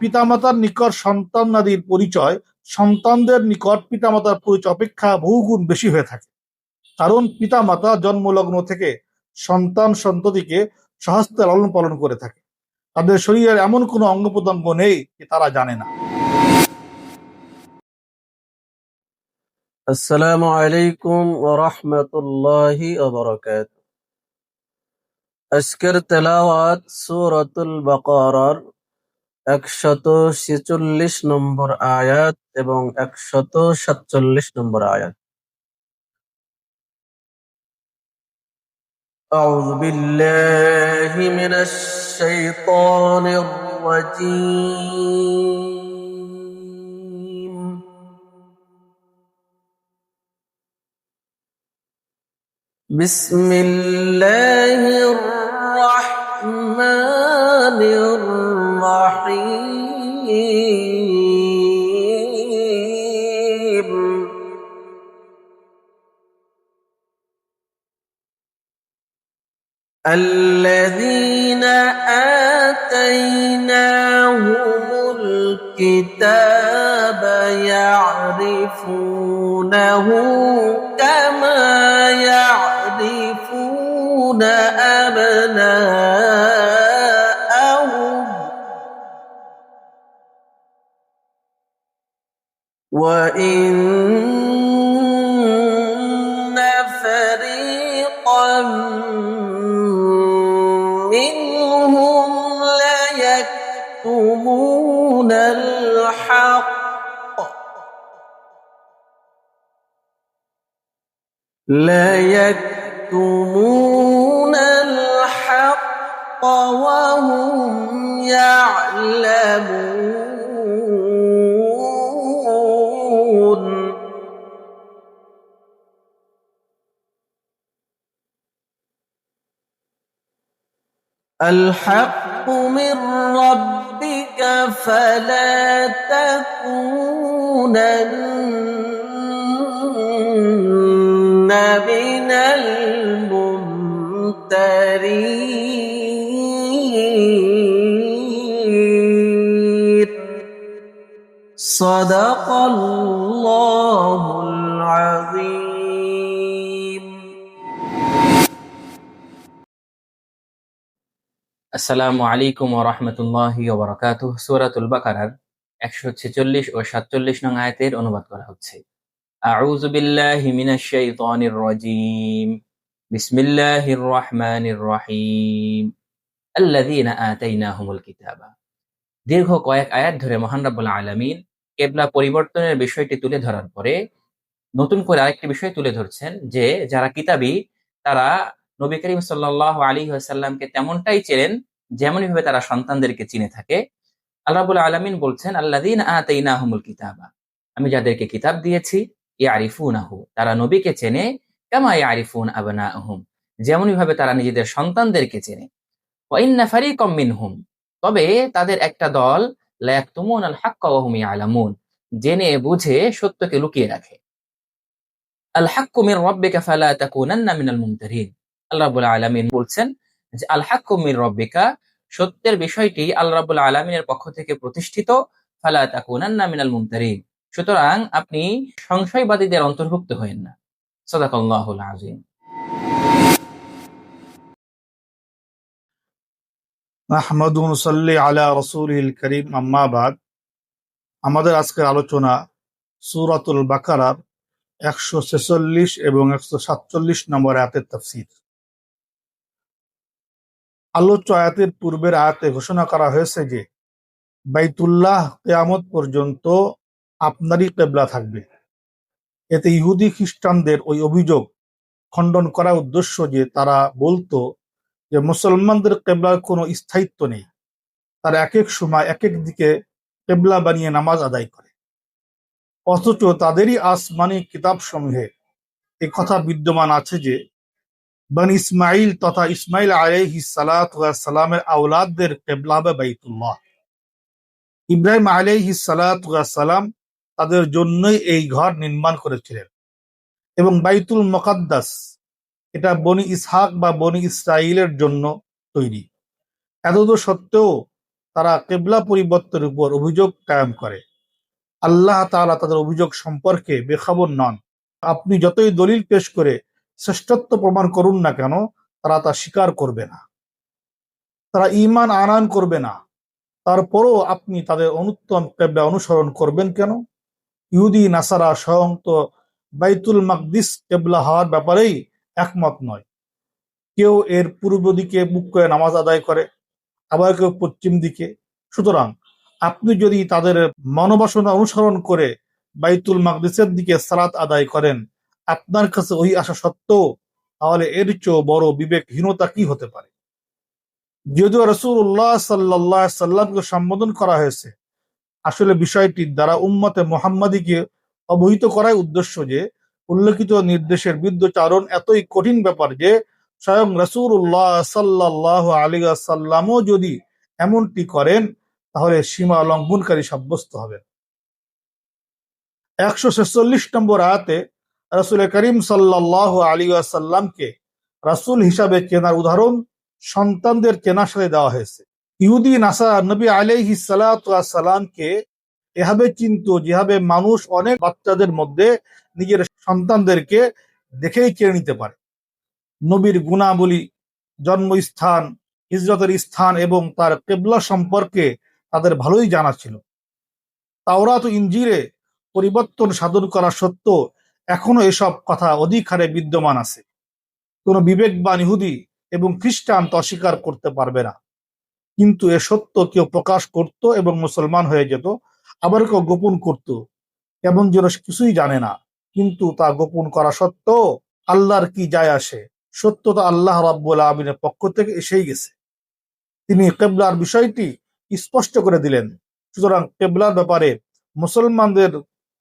পিতামাতার নিকট সন্তান নারীর পরিচয়, সন্তানদের নিকট পিতামাতার পরিচয় অপেক্ষা বহুগুণ বেশি হয়ে থাকে। কারণ পিতামাতা জন্মলগ্ন থেকে সন্তান সন্ততিকে সহস্তে লালন পালন করে থাকে। তাদের শরীরের এমন কোনো অঙ্গ প্রত্যঙ্গ নেই যে তারা জানে না। আসসালামু আলাইকুম ওরহমতুল্লাহি আজকের তেলাওয়াত সূরাতুল বাকারার একশত ছেচল্লিশ নম্বর আয়াত এবং একশত সাতচল্লিশ নম্বর আয়াত أعوذ بالله من الشيطان الرجيم بسم الله الرحمن الرحيم. الذين آتيناهم الكتاب يعرفونه منهم ليكتمون الحق ليكتمون الحق وهم يعلمون الحق من ربك فلا تكونن من الممترين. صدق الله العظيم. আসসালামু আলাইকুম ওয়া রাহমাতুল্লাহি ওয়া বারাকাতুহু। সূরাতুল বাকারার 146 ও 47 নং আয়াতের অনুবাদ করা হচ্ছে। আউযু বিল্লাহি মিনাশ শাইতানির রাজীম। বিসমিল্লাহির রহমানির রহিম। আল্লাযীনা আতাইনাহুমুল কিতাবা। দীর্ঘ কয়েক আয়াত ধরে মহান রাব্বুল আলামিন কেবলা পরিবর্তনের বিষয়টি তুলে ধরার পরে নতুন করে আরেকটি বিষয় তুলে ধরছেন যে, যারা কিতাবী, তারা নবী করিম সাল্লাল্লাহু আলাইহি ওয়াসাল্লামকে তেমনটাই চেনেন যেমন ভাবে তারা সন্তানদেরকে চিনে থাকে। আল্লাহ রাব্বুল আলামিন বলছেন, আল্লাযীনা আতাইনাহুমুল কিতাবা। আমি যাদেরকে কিতাব দিয়েছি, ইয়ারিফুনাহু, তারা নবীকে চেনে, কামা ইয়ারিফুন আবনাহুম যেমন ভাবে তারা নিজেদের সন্তানদেরকে চেনে। ওয়া ইন্না ফারিকাম মিনহুম, তবে তাদের একটা দল, লা ইয়াকতুমুন আল হাক্কা হুম জেনে বুঝে সত্যকে লুকিয়ে রাখে। আল হাক্কু মির রাব্বিকা ফালা তাকুনান্না মিনাল মুমতারিন আল্লাহ রাব্বুল আলামিন বলছেন যে, আল হাক্কু মির রাব্বিকা সত্যের বিষয়টি আল্লাহ রাব্বুল আলামিনের পক্ষ থেকে প্রতিষ্ঠিত, ফালা তাকুনান্না মিনাল মুমতারিন সুতরাং আপনি সংশয়বাদীদের অন্তর্ভুক্ত হয়েন না। সাদাকাল্লাহুল আম্মাবাদ আমাদের আজকের আলোচনা সূরাতুল বাকারার একশো ছেচল্লিশ এবং একশো সাতচল্লিশ নম্বর আয়াতের তাফসীর। আলোচ্য আয়াতের পূর্বের আয়াতে ঘোষণা করা হয়েছে যে, বাইতুল্লাহ কেয়ামত পর্যন্ত আপনারই কেবলা থাকবে। এতে ইহুদি খ্রিস্টানদের ওই অভিযোগ খণ্ডন করা উদ্দেশ্য যে, তারা বলতো যে, মুসলমানদের কেবলার কোনো স্থায়িত্ব নেই। তারা এক এক সময় এক এক দিকে কেবলা বানিয়ে নামাজ আদায় করে। অথচ তাদেরই আসমানি কিতাব সমূহে এ কথা বিদ্যমান আছে যে বন ইসমাইল তথা ইসমাইল আলাইহি সালামের আওলাদদের কেবলা হবে বাইতুল্লাহ। ইব্রাহিম আলাইহি সালাম তাদের জন্যই এই ঘর নির্মাণ করেছিলেন। এবং বাইতুল মকাদ্দাস এটা বনি ইসহাক বা বনি ইসরাইলের জন্য তৈরি। এতদ সত্ত্বেও তারা কেবলা পরিবর্তনের উপর অভিযোগ কায়েম করে। আল্লাহ তাআলা তাদের অভিযোগ সম্পর্কে বেখবর নন। আপনি যতই দলিল পেশ করে শ্রেষ্ঠত্ব প্রমাণ করুন না কেন, তারা তা স্বীকার করবে না। তারা ইমান আনান করবে না। তারপরও আপনি তাদের অনুত্তম কেবলা অনুসরণ করবেন কেন? ইহুদি, নাসারা স্বয়ং তো বাইতুল মাকদিস কেবলা হওয়ার ব্যাপারেই একমত নয়। কেউ এর পূর্ব দিকে মুখ করে নামাজ আদায় করে, আবার কেউ পশ্চিম দিকে। সুতরাং আপনি যদি তাদের মনোবাসনা অনুসরণ করে বাইতুল মাকদিসের দিকে সালাত আদায় করেন আপনার কাছে ওই আশা সত্ত্বেও, তাহলে এর চেয়েও বড় বিবেকহীনতা কি হতে পারে? যদিও রসুল্লাহ সাল্লাহ সাল্লামকে সম্বোধন করা হয়েছে, আসলে বিষয়টি দ্বারা উম্মতে মোহাম্মদীকে অবহিত করাই উদ্দেশ্য যে, উল্লেখিত নির্দেশের বিদ্যুচারণ এতই কঠিন ব্যাপার যে, স্বয়ং রসুল্লাহ সাল্লাহ আলী সাল্লামও যদি এমনটি করেন, তাহলে সীমা লঙ্ঘনকারী সাব্যস্ত হবেন। একশো ছেচল্লিশ নম্বর আয়াতে রসুল করিম সাল্লাহ আলী সাল্লামকে রাসুল হিসাবে কেনার উদাহরণ সন্তানদের চেনার সাথে দেওয়া হয়েছে। ইহুদি নাসা নবী আলাইহি সালামকে এভাবে চিন্ত যেভাবে মানুষ অনেক বাচ্চাদের মধ্যে নিজের সন্তানদেরকে দেখেই চেনে নিতে পারে। নবীর গুণাবলী, জন্মস্থান, হিজরতের স্থান এবং তার কেবলা সম্পর্কে তাদের ভালোই জানা ছিল। তাওরাত ইঞ্জিরে পরিবর্তন সাধন করা সত্ত্বেও এখনও এসব কথা অধিক হারে বিদ্যমান আছে। কোনো বিবেকবান ইহুদি এবং খ্রিস্টান তা অস্বীকার করতে পারবে না। কিন্তু এ সত্য কেউ প্রকাশ করত এবং মুসলমান হয়ে যেত, আবার কেউ গোপন করত। এমন যেন কিছুই জানে না, কিন্তু তা গোপন করা সত্ত্বেও আল্লাহর কি যায় আসে? সত্য তো আল্লাহ রাব্বুল আমিনের পক্ষ থেকে এসেই গেছে। তিনি কেবলার বিষয়টি স্পষ্ট করে দিলেন। সুতরাং কেবলার ব্যাপারে মুসলমানদের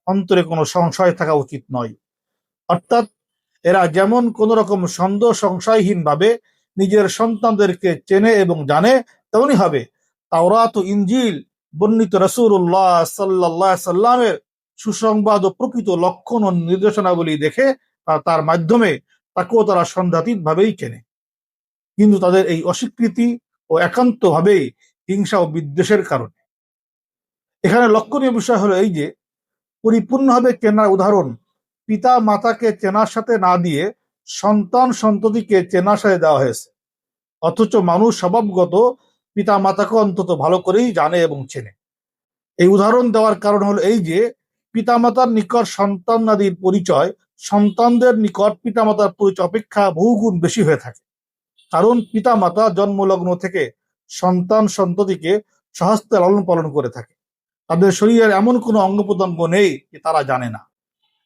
অন্তরে কোনো সংশয় থাকা উচিত নয়। অর্থাৎ এরা যেমন কোন রকম সন্দেহ সংশয়হীন ভাবে নিজের সন্তানদেরকে চেনে এবং জানে, তেমনি হবে। তাওরাত ও ইঞ্জিল বর্ণিত রসুল্লাহ সাল্লাহ সাল্লামের সুসংবাদ ও প্রকৃত লক্ষণ ও নির্দেশনাবলী দেখে তার মাধ্যমে তাকেও তারা সন্ধ্যাতীত ভাবেই চেনে। কিন্তু তাদের এই অস্বীকৃতি ও একান্ত ভাবেই হিংসা ও বিদ্বেষের কারণে। এখানে লক্ষণীয় বিষয় হলো এই যে পরিপূর্ণভাবে চেনার উদাহরণ। পিতা মাতাকে চেনার সাথে না দিয়ে সন্তান সন্ততিকে চেনার সাথে দেওয়া হয়েছে। অথচ মানুষ স্বভাবগত পিতা মাতাকে অন্তত ভালো করেই জানে এবং চেনে। এই উদাহরণ দেওয়ার কারণ হলো এই যে, পিতামাতার নিকট সন্তানাদির পরিচয় সন্তানদের নিকট পিতামাতার পরিচয় অপেক্ষা বহুগুণ বেশি হয়ে থাকে। কারণ পিতামাতা জন্মলগ্ন থেকে সন্তান সন্ততিকে সহস্তে লালন পালন করে থাকে। তাদের শরীরের এমন কোনো অঙ্গ প্রত্যঙ্গ নেই যে তারা জানে না।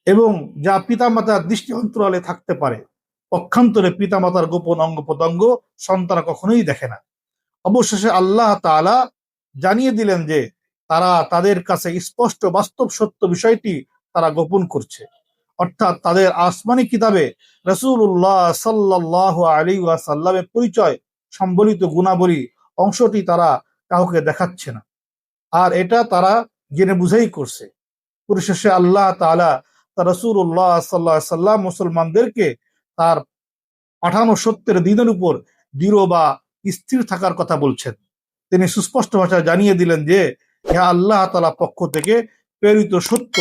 এবং যা পিতামাতার দৃষ্টি অন্তরালে থাকতে পারে, পক্ষান্তরে পিতামাতার গোপন অঙ্গ প্রত্যঙ্গ সন্তান কখনোই দেখে না। অবশেষে আল্লাহ তাআলা জানিয়ে দিলেন যে, তারা তাদের কাছে স্পষ্ট বাস্তব সত্য বিষয়টি তারা গোপন করছে। অর্থাৎ তাদের আসমানি কিতাবে রসুল্লাহ সাল্লাহ আলী সাল্লামের পরিচয় সম্বলিত গুণাবলী অংশটি তারা কাউকে দেখাচ্ছে না। আর এটা তারা জেনে বুঝেই করছে। পরিশেষে আল্লাহ তালা তা রসুল্লাহ সাল্লাহ সাল্লাম মুসলমানদেরকে তার পাঠানো সত্যের দিনের উপর দৃঢ় বা স্থির থাকার কথা বলছেন। তিনি সুস্পষ্ট ভাষায় জানিয়ে দিলেন যে হ্যাঁ আল্লাহ তালা পক্ষ থেকে প্রেরিত সত্য,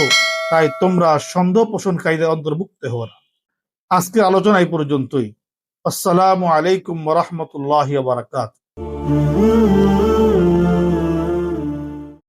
তাই তোমরা সন্দেহ পোষণকারীদের অন্তর্ভুক্ত হও না। আজকের আলোচনা এই পর্যন্তই। আসসালামু আলাইকুম রহমতুল্লাহ বারাকাত